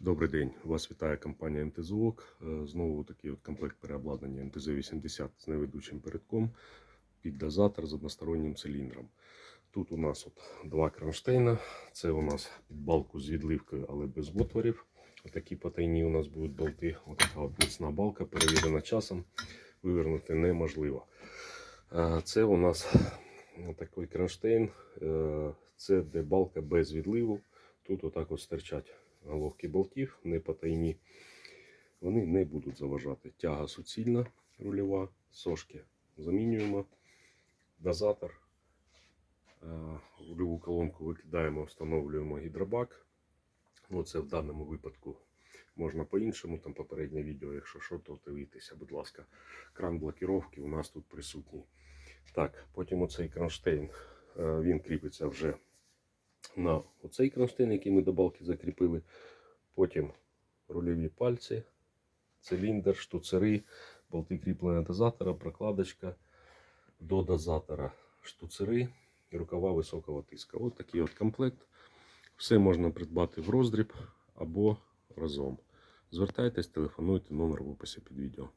Добрий день, вас вітає компанія МТЗОК. Е, Знову такий от комплект переобладнання МТЗ-80 з неведучим передком під дозатор з одностороннім циліндром. Тут у нас от два кронштейна. Це у нас під балку з відливкою, але без отворів. Такі потайні у нас будуть болти. Ось така от міцна балка, перевірена часом. Вивернути неможливо. Е, Це у нас такий кронштейн. Е, Це де балка без відливу. Тут отак от стирчать головки болтів, не потайні. Вони не будуть заважати. Тяга суцільна, рульова, сошки замінюємо. Дозатор. Е, Рульову колонку викидаємо, встановлюємо гідробак. Ну, це в даному випадку можна по-іншому, там попереднє відео, якщо що, то дивіться, будь ласка. Кран блокіровки у нас тут присутній. Так, потім оцей кронштейн, е, він кріпиться вже на оцей кронштейн, який ми до балки закріпили. Потім рульові пальці, циліндр, штуцери, болти кріплення дозатора, прокладочка до дозатора, штуцери, рукава високого тиска. От такий от комплект. Все можна придбати в роздріб або разом. Звертайтесь, телефонуйте, номер в описі під відео.